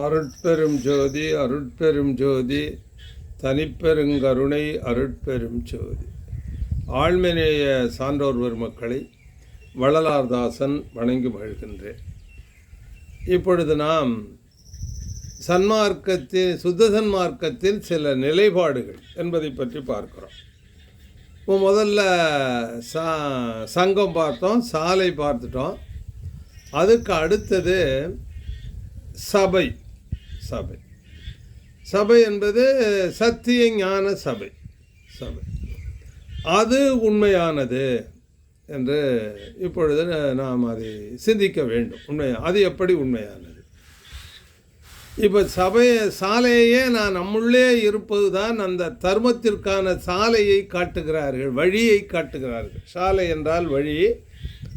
அருட்பெரும் ஜோதி அருட்பெரும் ஜோதி தனிப்பெருங்கருணை அருட்பெரும் ஜோதி. ஆழ்மநேய சான்றோர் பெருமக்களை வள்ளலார்தாசன் வணங்கி மகிழ்கின்றேன். இப்பொழுது நாம் சன்மார்க்கத்தில் சுத்த சன்மார்க்கத்தில் சில நிலைப்பாடுகள் என்பதை பற்றி பார்க்கிறோம். இப்போ முதல்ல சா சங்கம் பார்த்தோம் சாலை பார்த்துட்டோம். அதுக்கு அடுத்தது சபை. சபை. சபை என்பது சத்திய ஞான சபை. சபை. அது உண்மையானது என்று இப்பொழுது நாம் அதை சிந்திக்க வேண்டும். உண்மையாக அது எப்படி உண்மையானது? இப்போ சபையை சாலையே நான் நம்முள்ளே இருப்பது தான் அந்த தர்மத்திற்கான சாலையை காட்டுகிறார்கள் வழியை காட்டுகிறார்கள். சாலை என்றால் வழி.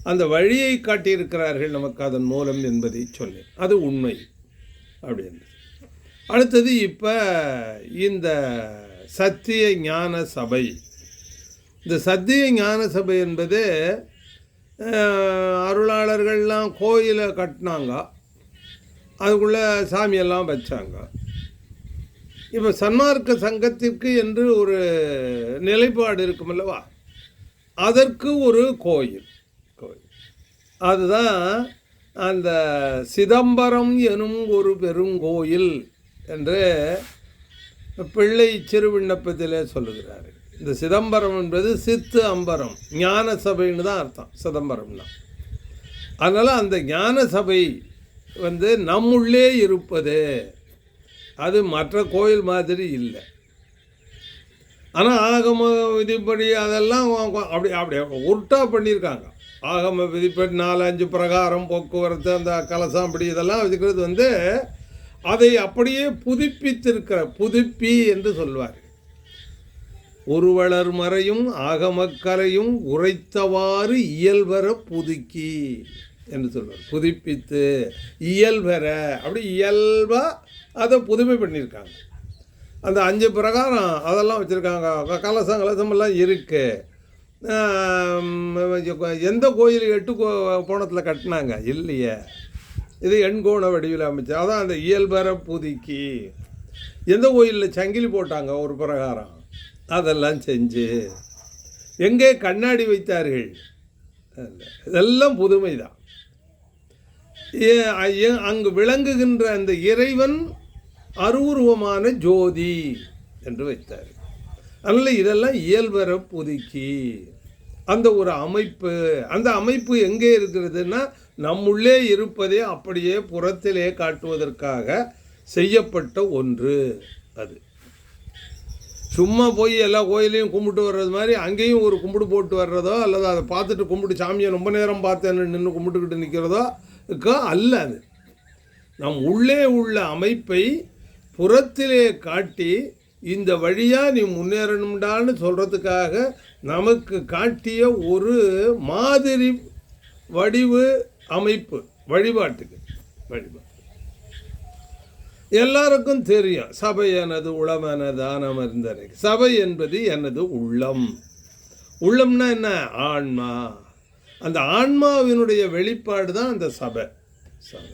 அந்த வழியை காட்டியிருக்கிறார்கள் நமக்கு அதன் மூலம் என்பதை சொன்னேன். அது உண்மை. அப்படின்னு அடுத்தது இப்போ இந்த சத்திய ஞான சபை. இந்த சத்திய ஞான சபை என்பது அருளாளர்கள்லாம் கோயிலை கட்டினாங்க. அதுக்குள்ளே சாமியெல்லாம் வச்சாங்க. இப்போ சன்மார்க்க சங்கத்திற்கு என்று ஒரு நிலைப்பாடு இருக்குமல்லவா அதற்கு ஒரு கோயில். கோயில். அதுதான் அந்த சிதம்பரம் எனும் ஒரு பெருங்கோயில். என்று பிள்ளை சிறுவிண்ணப்பத்திலே சொல்லுகிறார். இந்த சிதம்பரம் என்பது சித்து அம்பரம் ஞான சபைன்னு தான் அர்த்தம் சிதம்பரம்னா. அதனால் அந்த ஞான சபை வந்து நம்முள்ளே இருப்பது. அது மற்ற கோயில் மாதிரி இல்லை. ஆனால் ஆகம விதிப்படி அதெல்லாம் அப்படி அப்படி உருட்டா பண்ணியிருக்காங்க. ஆகம விதிப்படி நாலு அஞ்சு பிரகாரம் போக்குவரத்து அந்த கலசம் அப்படி இதெல்லாம் வச்சுக்கிறது வந்து அதை அப்படியே புதுப்பித்திருக்கிற புதுப்பி என்று சொல்வார். ஒருவளர் மறையும் ஆகமக்கலையும் உரைத்தவாறு இயல்பெற புதுக்கி என்று சொல்வார். புதுப்பித்து இயல்பெற அப்படி இயல்பாக அதை புதுமை பண்ணியிருக்காங்க. அந்த அஞ்சு பிரகாரம் அதெல்லாம் வச்சுருக்காங்க. கலசம் கலசமெல்லாம் இருக்குது எந்த கோயில் எட்டு கோ கோணத்தில் கட்டினாங்க? இல்லையே. இது எண்கோண வடிவில் அமைச்சு அதான் அந்த இயல்பர புதுக்கி. எந்த கோயிலில் சங்கிலி போட்டாங்க ஒரு பிரகாரம்? அதெல்லாம் செஞ்சு. எங்கே கண்ணாடி வைத்தார்கள்? இதெல்லாம் புதுமை தான் அங்கு விளங்குகின்ற அந்த இறைவன் அருவுருவமான ஜோதி என்று வைத்தார். அதனால் இதெல்லாம் இயல்பர புதுக்கி. அந்த ஒரு அமைப்பு அந்த அமைப்பு எங்கே இருக்கிறதுன்னா நம்முள்ளே இருப்பதே அப்படியே புறத்திலே காட்டுவதற்காக செய்யப்பட்ட ஒன்று அது. சும்மா போய் எல்லா கோயிலையும் கும்பிட்டு வர்றது மாதிரி அங்கேயும் ஒரு கும்பிடு போட்டு வர்றதோ அல்லது அதை பார்த்துட்டு கும்பிட்டு சாமியை ரொம்ப நேரம் பார்த்தேன்னு நின்று கும்பிட்டுக்கிட்டு நிற்கிறதோ இருக்கோ அல்ல அது. நம் உள்ளே உள்ள அமைப்பை புறத்திலே காட்டி இந்த வழியாக நீ முன்னேறணும்டான்னு சொல்கிறதுக்காக நமக்கு காட்டிய ஒரு மாதிரி வடிவு அமைப்பு வழிபாட்டுக்கு. வழிபாடு எல்லாருக்கும் தெரியும் சபை எனது உளம் மருந்தரை சபை என்பது எனது உள்ளம். உள்ளம்னா என்ன? ஆன்மா. அந்த ஆன்மாவினுடைய வெளிப்பாடு தான் அந்த சபை. சபை.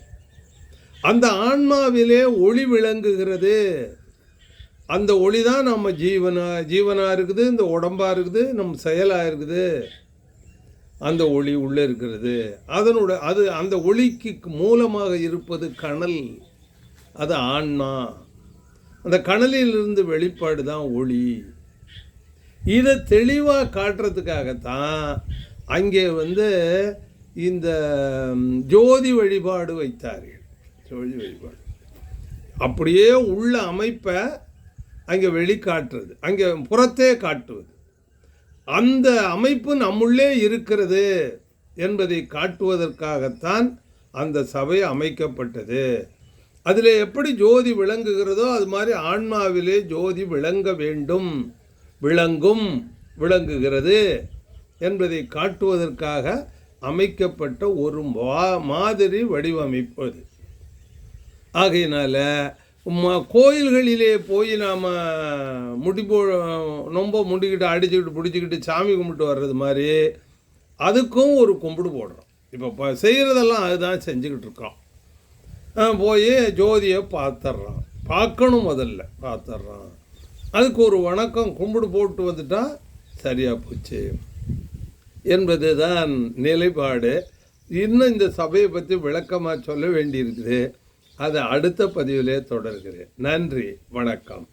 அந்த ஆன்மாவிலே ஒளி விளங்குகிறது. அந்த ஒளி தான் நம்ம ஜீவனா ஜீவனாக இருக்குது இந்த உடம்பாக இருக்குது நம்ம செயலாக இருக்குது. அந்த ஒளி உள்ளே இருக்கிறது. அதனோட அது அந்த ஒளிக்கு மூலமாக இருப்பது கணல் அது ஆன்மா. அந்த கணலிலிருந்து வெளிப்பாடு தான் ஒளி. இதை தெளிவாக காட்டுறதுக்காகத்தான் அங்கே வந்து இந்த ஜோதி வழிபாடு வைத்தார்கள். ஜோதி வழிபாடு. அப்படியே உள்ள அமைப்பை அங்கே வெளிக்காட்டுறது. அங்கே புறத்தே காட்டுவது. அந்த அமைப்பு நம்முள்ளே இருக்கிறது என்பதை காட்டுவதற்காகத்தான் அந்த சபை அமைக்கப்பட்டது. அதில் எப்படி ஜோதி விளங்குகிறதோ அது மாதிரி ஆன்மாவிலே ஜோதி விளங்க வேண்டும். விளங்கும் விளங்குகிறது என்பதை காட்டுவதற்காக அமைக்கப்பட்ட ஒரு மாதிரி வடிவமைப்பு ஆகையினால் ஆகையினால கோயில்களிலே போய் நாம் முடி ரொம்ப முடிக்கிட்டு அடிச்சுக்கிட்டு பிடிச்சிக்கிட்டு சாமி கும்பிட்டு வர்றது மாதிரி அதுக்கும் ஒரு கும்பிடு போடுறோம். இப்போ இப்போ செய்கிறதெல்லாம் அதுதான் செஞ்சுக்கிட்டு இருக்கோம். போய் ஜோதியை பார்த்துட்றோம் பார்க்கணும் முதல்ல பார்த்துட்றோம் அதுக்கு ஒரு வணக்கம் கும்பிடு போட்டு வந்துட்டால் சரியாக போச்சு. என்பது தான் நிலைப்பாடு. இன்னும் இந்த சபையை பற்றி விளக்கமாக சொல்ல வேண்டியிருக்குது. அதை அடுத்த பதிவிலே தொடர்கிறேன். நன்றி வணக்கம்.